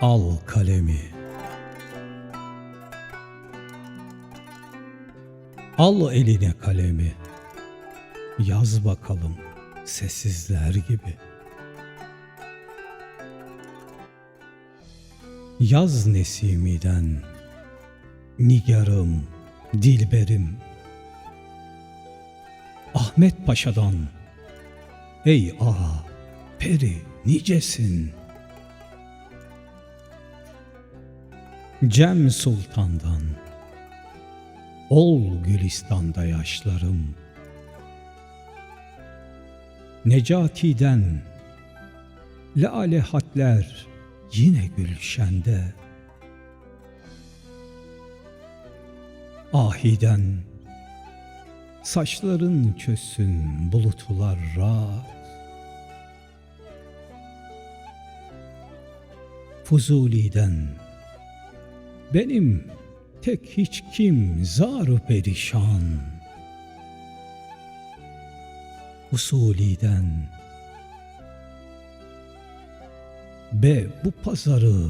Al kalemi. Al eline kalemi. Yaz bakalım sessizler gibi. Yaz nesimiden Nigarım, Dilberim Ahmet Paşa'dan Ey ağa, peri nicesin Cem Sultan'dan Ol Gülistan'da yaşlarım. Necati'den Lale hatler yine gülşende. Ahiden Saçların çözsün bulutlar rahat. Fuzuli'den Benim tek hiç kim zar perişan. Usuli'den Be bu pazarı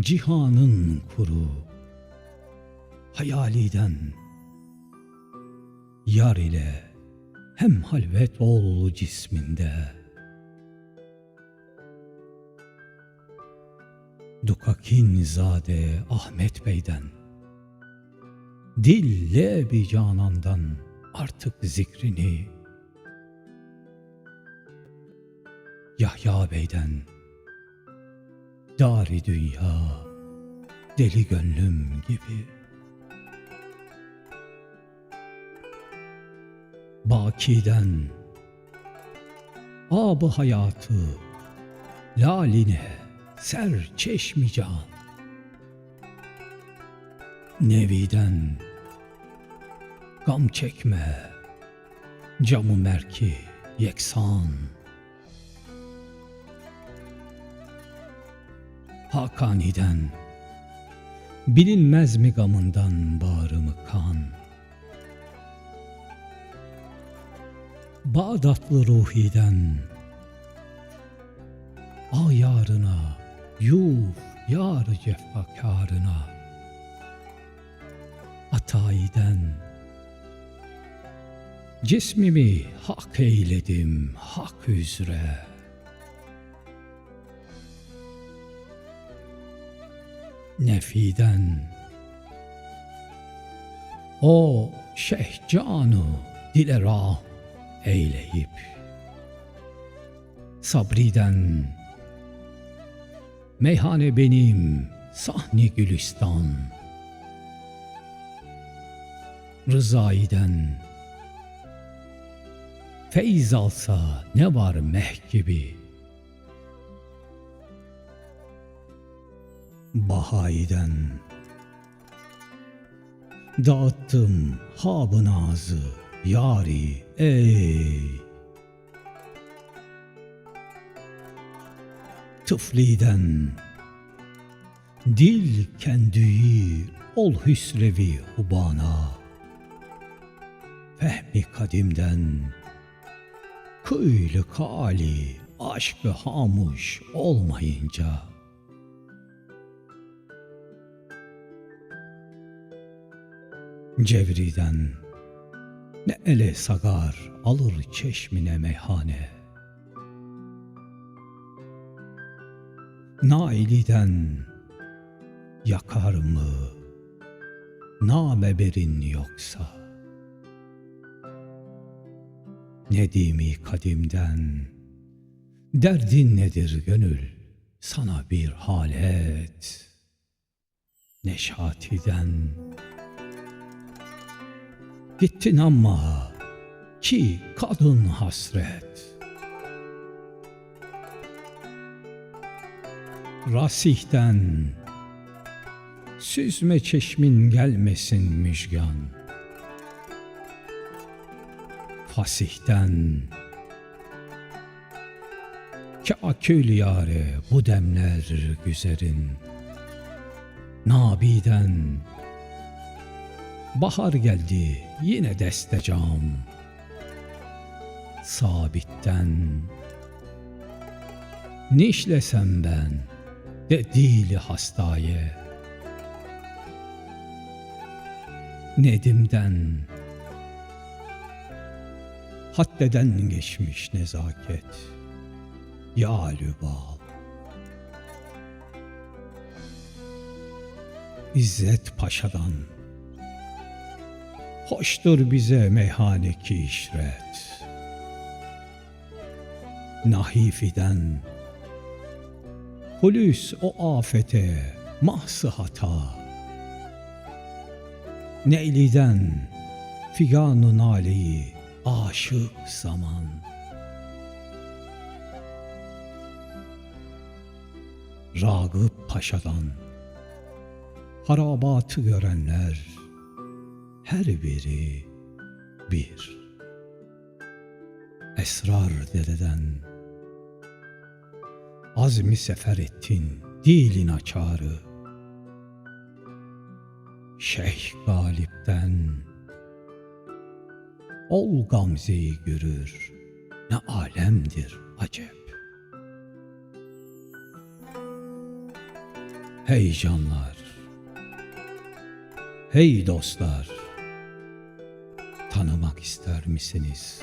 cihanın kuru. Hayaliden Yar ile hem halvet ol cisminde Dukakin zade Ahmet Bey'den. Dille bir canandan artık zikrini. Yahya Bey'den. Dari dünya deli gönlüm gibi. Baki'den. Ab hayatı Laline ser çeşmi can Nevi'den Gam çekme Camı merki yeksan. Hakani'den Bilinmez mi gamından bağrımı kan? Bağdatlı ruhiden A yarına Yuf yar cefakarına Ataiden Cismimi hak eyledim hak üzere. Nefiden. O şehcanı dile rah eyleyip Sabriden Meyhane benim sahni gülistan. Rızaiden Feyz alsa ne var meh gibi Bahayden Dağıttım hab nazı yari ey Tıfliden. Dil kendüyü ol hüsrevi hubana. Fehmi kadimden. Kıylı kali aşkı hamuş olmayınca. Cevriden. Ne ele sagar alır çeşmine meyhane Nailiden yakar mı? Nameberin yoksa? Nedimi kadimden derdin nedir gönül? Sana bir halet. Neşatiden. Gittin ama ki kadın hasret Rasihten. Süzme çeşmin gelmesin müjgan Fasihten. Kâkül yâre bu demler güzerin Nabiden. Bahar geldi yine destecam Sabitten. Nişlesem ben de dili hastaye. Nedim'den haddeden geçmiş nezaket. Ya lübal. İzzet Paşa'dan Hoştur bize meyhaneki işret. Nahifiden Hulüs o afete mahsı hata. Neyliden figanun aleyi aşık zaman. Ragıp Paşa'dan harabatı görenler her biri bir. Esrar dededen azmi sefer ettin dilin açarı. Şeyh Galip'ten ol gamzeyi görür ne alemdir acep. Hey canlar, hey dostlar, tanımak ister misiniz?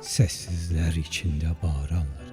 Sessizler içinde bağıranları.